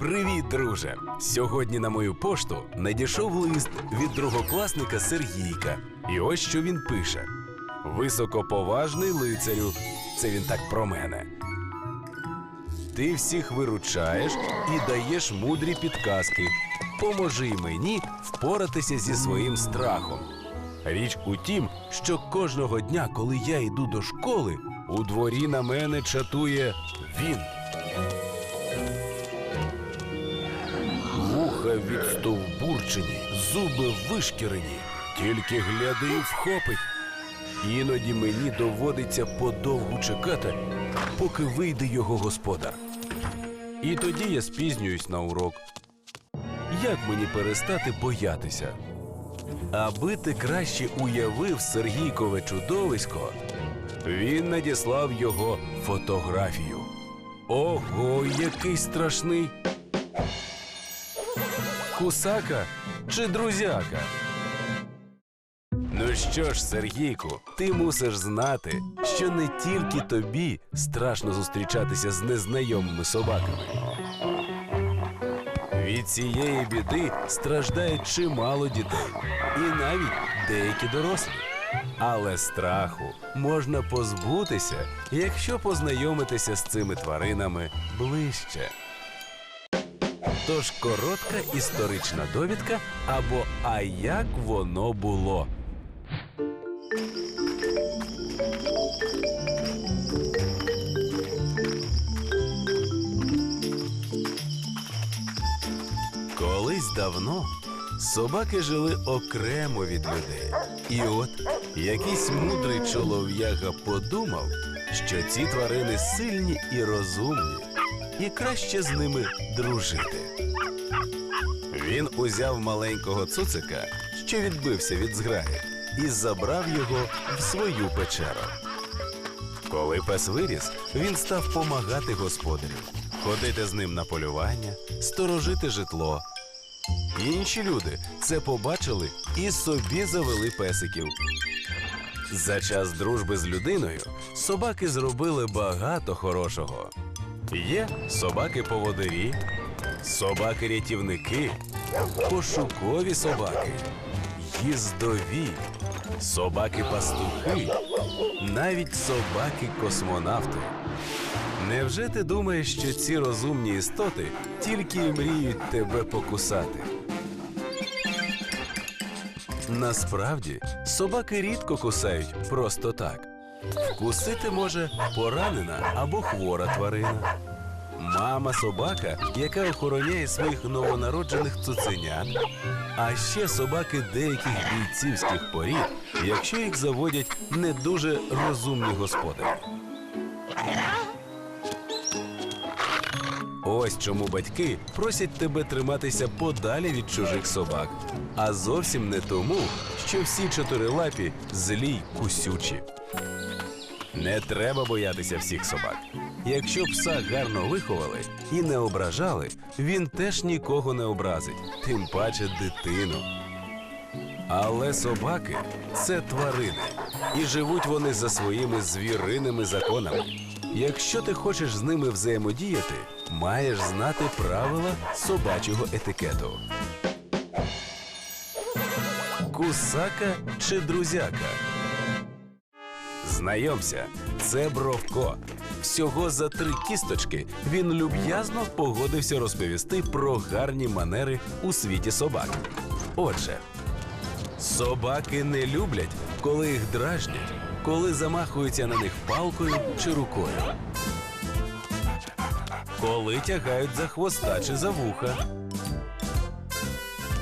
Привіт, друже! Сьогодні на мою пошту надійшов лист від другокласника Сергійка. І ось що він пише: Високоповажний лицарю. Це він так про мене. Ти всіх виручаєш і даєш мудрі підказки. Поможи мені впоратися зі своїм страхом. Річ у тім, що кожного дня, коли я йду до школи, у дворі на мене чатує він. Вуха відстовбурчені, зуби вишкірені, тільки гляди і вхопить. Іноді мені доводиться подовгу чекати, поки вийде його господар. І тоді я спізнююсь на урок. Як мені перестати боятися? Аби ти краще уявив Сергійкове чудовисько, він надіслав його фотографію. Ого, який страшний! Кусака чи друзяка? Ну що ж, Сергійку, ти мусиш знати, що не тільки тобі страшно зустрічатися з незнайомими собаками. Від цієї біди страждає чимало дітей, і навіть деякі дорослі. Але страху можна позбутися, якщо познайомитися з цими тваринами ближче. Тож коротка історична довідка або А як воно було. Колись давно собаки жили окремо від людей. І от якийсь мудрий чолов'яга подумав, що ці тварини сильні і розумні, і краще з ними дружити. Він узяв маленького цуцика, що відбився від зграї, і забрав його в свою печеру. Коли пес виріс, він став помагати господарю, ходити з ним на полювання, сторожити житло. Інші люди це побачили і собі завели песиків. За час дружби з людиною собаки зробили багато хорошого. Є собаки-поводирі, собаки-рятівники, пошукові собаки, їздові, собаки-пастухи, навіть собаки-космонавти. Невже ти думаєш, що ці розумні істоти тільки й мріють тебе покусати? Насправді, собаки рідко кусають просто так. Вкусити може поранена або хвора тварина. Мама собака, яка охороняє своїх новонароджених цуценят. А ще собаки деяких бійцівських порід, якщо їх заводять не дуже розумні господарі. Ось чому батьки просять тебе триматися подалі від чужих собак, а зовсім не тому, що всі чотирилапі злі й кусючі. Не треба боятися всіх собак. Якщо пса гарно виховали і не ображали, він теж нікого не образить, тим паче дитину. Але собаки це тварини, і живуть вони за своїми звіриними законами. Якщо ти хочеш з ними взаємодіяти, маєш знати правила собачого етикету. Кусака чи друзяка? Знайомся, це Бровко. Всього за три кісточки він люб'язно погодився розповісти про гарні манери у світі собак. Отже, собаки не люблять, коли їх дражнять, коли замахуються на них палкою чи рукою. Коли тягають за хвоста чи за вуха.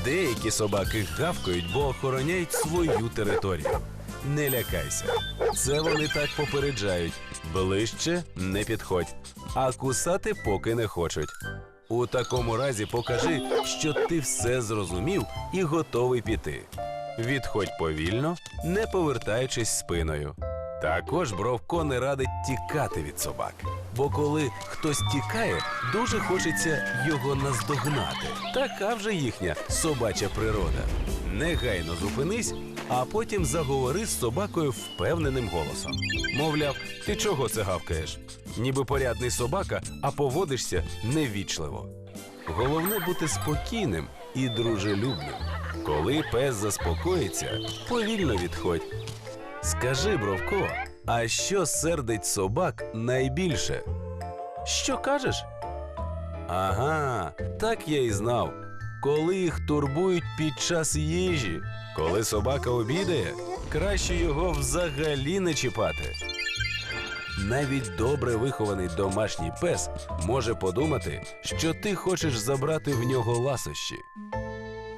Деякі собаки гавкають, бо охороняють свою територію. Не лякайся. Це вони так попереджають. Ближче не підходь, а кусати поки не хочуть. У такому разі покажи, що ти все зрозумів і готовий піти. Відходь повільно, не повертаючись спиною. Також Бровко не радить тікати від собак. Бо коли хтось тікає, дуже хочеться його наздогнати. Така вже їхня собача природа. Негайно зупинись, а потім заговори з собакою впевненим голосом. Мовляв, ти чого це гавкаєш? Ніби порядний собака, а поводишся невічливо. головне бути спокійним і дружелюбним. Коли пес заспокоїться, повільно відходь. Скажи, Бровко, а що сердить собак найбільше? Що кажеш? Ага, так я і знав. Коли їх турбують під час їжі, коли собака обідає, краще його взагалі не чіпати. Навіть добре вихований домашній пес може подумати, що ти хочеш забрати в нього ласощі.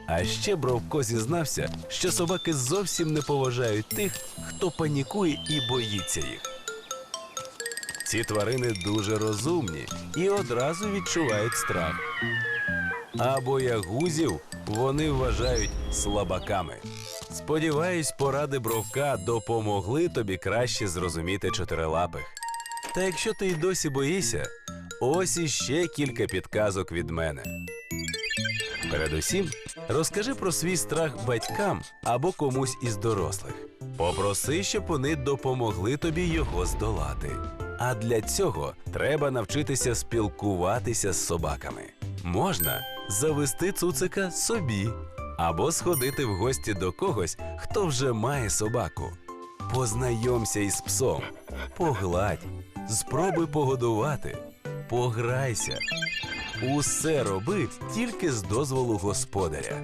А ще Бровко зізнався, що собаки зовсім не поважають тих, хто панікує і боїться їх. Ці тварини дуже розумні і одразу відчувають страх. А боягузів вони вважають слабаками. Сподіваюсь, поради бровка допомогли тобі краще зрозуміти чотирилапих. Та якщо ти й досі боїшся, ось іще кілька підказок від мене. Передусім, розкажи про свій страх батькам або комусь із дорослих. Попроси, щоб вони допомогли тобі його здолати. А для цього треба навчитися спілкуватися з собаками. Можна завести цуцика собі або сходити в гості до когось, хто вже має собаку. Познайомся із псом, погладь, спробуй погодувати, пограйся. Усе роби тільки з дозволу господаря.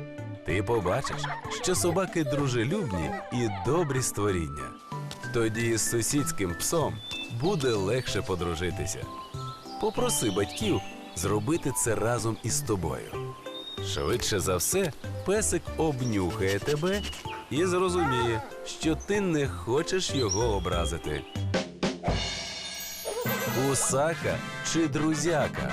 Ти побачиш, що собаки дружелюбні і добрі створіння. Тоді з сусідським псом буде легше подружитися. Попроси батьків зробити це разом із тобою. Швидше за все, песик обнюхає тебе і зрозуміє, що ти не хочеш його образити. Усака чи друзяка.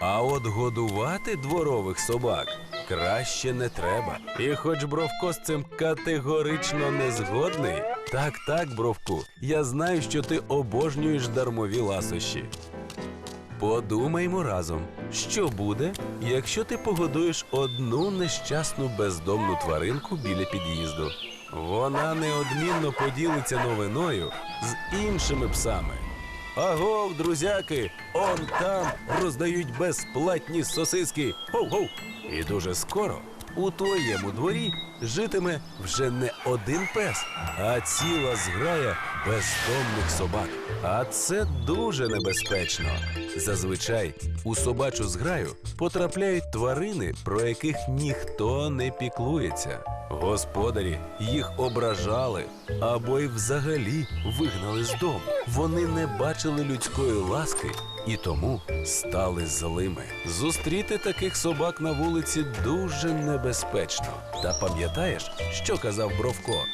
А от годувати дворових собак краще не треба. І хоч Бровко з цим категорично не згодний, так, так, Бровку, я знаю, що ти обожнюєш дармові ласощі. Подумаймо разом, що буде, якщо ти погодуєш одну нещасну бездомну тваринку біля під'їзду. Вона неодмінно поділиться новиною з іншими псами. Агов, друзяки, он там роздають безплатні сосиски. Гоу-гоу! І дуже скоро у твоєму дворі житиме вже не один пес, а ціла зграя бездомних собак. А це дуже небезпечно. Зазвичай у собачу зграю потрапляють тварини, про яких ніхто не піклується. Господарі їх ображали або й взагалі вигнали з дому. Вони не бачили людської ласки і тому стали злими. Зустріти таких собак на вулиці дуже небезпечно. Та пам'ятаєш, що казав Бровко?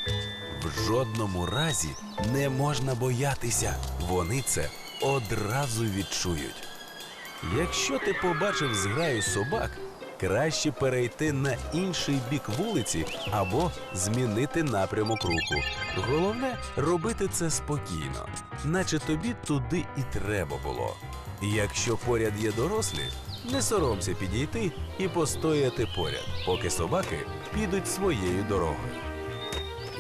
В жодному разі не можна боятися. Вони це одразу відчують. Якщо ти побачив зграю собак, краще перейти на інший бік вулиці або змінити напрямок руху. Головне робити це спокійно, наче тобі туди і треба було. Якщо поряд є дорослі, не соромся підійти і постояти поряд, поки собаки підуть своєю дорогою.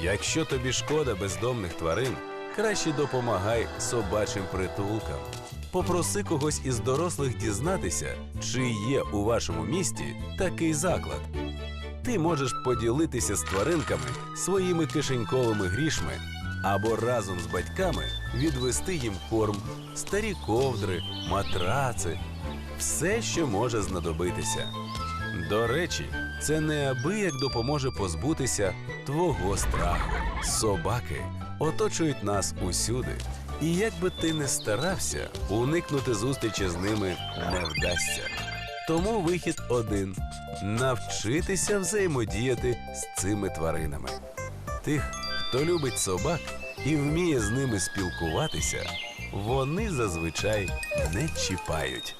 Якщо тобі шкода бездомних тварин, краще допомагай собачим притулкам. Попроси когось із дорослих дізнатися, чи є у вашому місті такий заклад. Ти можеш поділитися з тваринками своїми кишеньковими грішми або разом з батьками відвести їм корм, старі ковдри, матраци, все, що може знадобитися. До речі, це неабияк допоможе позбутися твого страху. Собаки оточують нас усюди, і як би ти не старався, уникнути зустрічі з ними не вдасться. Тому вихід один навчитися взаємодіяти з цими тваринами. Тих, хто любить собак і вміє з ними спілкуватися, вони зазвичай не чіпають.